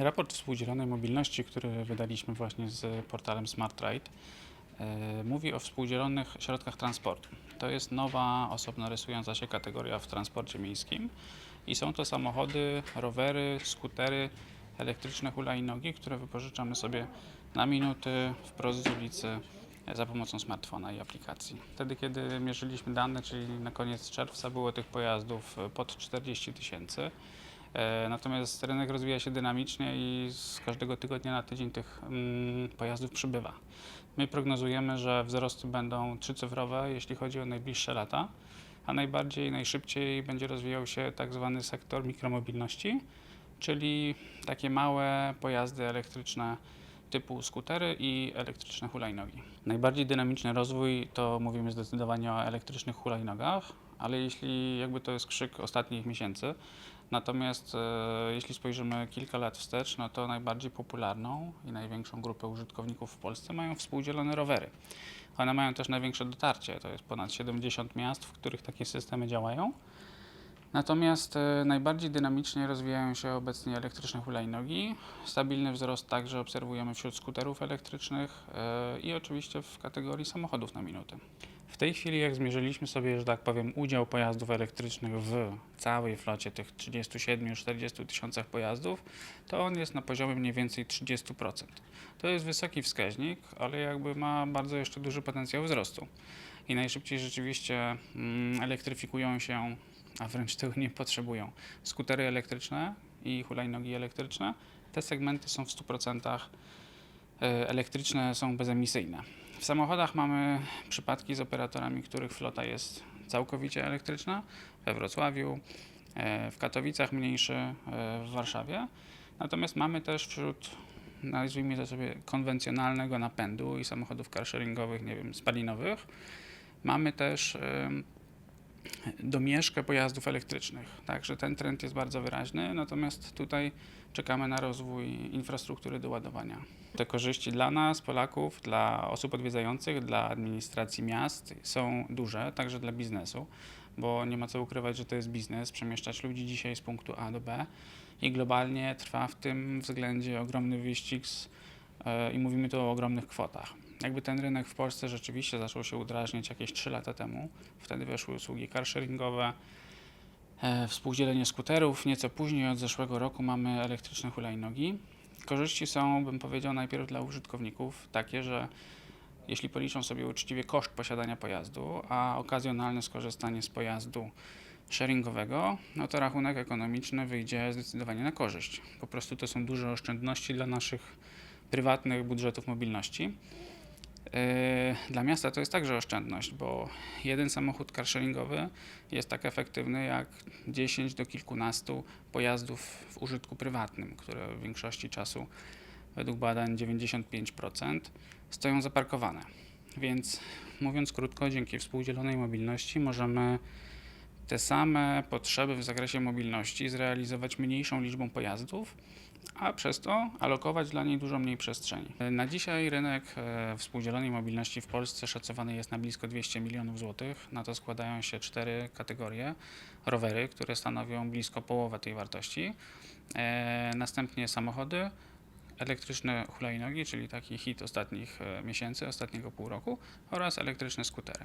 Raport współdzielonej mobilności, który wydaliśmy właśnie z portalem SmartRide, e, mówi o współdzielonych środkach transportu. To jest nowa, osobno rysująca się kategoria w transporcie miejskim i są to samochody, rowery, skutery, elektryczne hulajnogi, które wypożyczamy sobie na minuty wprost z ulicy za pomocą smartfona i aplikacji. Wtedy, kiedy mierzyliśmy dane, czyli na koniec czerwca, było tych pojazdów pod 40 tysięcy. E, Natomiast rynek rozwija się dynamicznie i z każdego tygodnia na tydzień tych mm, pojazdów przybywa. My prognozujemy, że wzrosty będą trzycyfrowe, jeśli chodzi o najbliższe lata, a najbardziej, najszybciej będzie rozwijał się tak zwany sektor mikromobilności, czyli takie małe pojazdy elektryczne typu skutery i elektryczne hulajnogi. Najbardziej dynamiczny rozwój to mówimy zdecydowanie o elektrycznych hulajnogach, ale jeśli jakby to jest krzyk ostatnich miesięcy, natomiast e, jeśli spojrzymy kilka lat wstecz, no to najbardziej popularną i największą grupę użytkowników w Polsce mają współdzielone rowery. One mają też największe dotarcie, to jest ponad 70 miast, w których takie systemy działają. Natomiast e, najbardziej dynamicznie rozwijają się obecnie elektryczne hulajnogi. Stabilny wzrost także obserwujemy wśród skuterów elektrycznych e, i oczywiście w kategorii samochodów na minutę. W tej chwili, jak zmierzyliśmy sobie, że tak powiem, udział pojazdów elektrycznych w całej flocie tych 37-40 tysiącach pojazdów, to on jest na poziomie mniej więcej 30%. To jest wysoki wskaźnik, ale jakby ma bardzo jeszcze duży potencjał wzrostu. I najszybciej rzeczywiście mm, elektryfikują się a wręcz tego nie potrzebują. Skutery elektryczne i hulajnogi elektryczne, te segmenty są w 100% e, elektryczne, są bezemisyjne. W samochodach mamy przypadki z operatorami, których flota jest całkowicie elektryczna, we Wrocławiu, e, w Katowicach mniejszy, e, w Warszawie. Natomiast mamy też wśród, nazwijmy to sobie, konwencjonalnego napędu i samochodów carsharingowych, nie wiem, spalinowych, mamy też domieszkę pojazdów elektrycznych. Także ten trend jest bardzo wyraźny, natomiast tutaj czekamy na rozwój infrastruktury do ładowania. Te korzyści dla nas, Polaków, dla osób odwiedzających, dla administracji miast są duże, także dla biznesu, bo nie ma co ukrywać, że to jest biznes, przemieszczać ludzi dzisiaj z punktu A do B i globalnie trwa w tym względzie ogromny wyścig z, e, i mówimy tu o ogromnych kwotach. Jakby ten rynek w Polsce rzeczywiście zaczął się udrażniać jakieś 3 lata temu. Wtedy weszły usługi carsharingowe, e, współdzielenie skuterów. Nieco później, od zeszłego roku, mamy elektryczne hulajnogi. Korzyści są, bym powiedział, najpierw dla użytkowników takie, że jeśli policzą sobie uczciwie koszt posiadania pojazdu, a okazjonalne skorzystanie z pojazdu sharingowego, no to rachunek ekonomiczny wyjdzie zdecydowanie na korzyść. Po prostu to są duże oszczędności dla naszych prywatnych budżetów mobilności. Yy, Dla miasta to jest także oszczędność, bo jeden samochód carsharingowy jest tak efektywny jak 10 do kilkunastu pojazdów w użytku prywatnym, które w większości czasu, według badań 95%, stoją zaparkowane. Więc mówiąc krótko, dzięki współdzielonej mobilności możemy te same potrzeby w zakresie mobilności zrealizować mniejszą liczbą pojazdów, a przez to alokować dla niej dużo mniej przestrzeni. Na dzisiaj rynek e, współdzielonej mobilności w Polsce szacowany jest na blisko 200 milionów złotych. Na to składają się cztery kategorie. Rowery, które stanowią blisko połowę tej wartości. E, Następnie samochody, elektryczne hulajnogi, czyli taki hit ostatnich e, miesięcy, ostatniego pół roku oraz elektryczne skutery.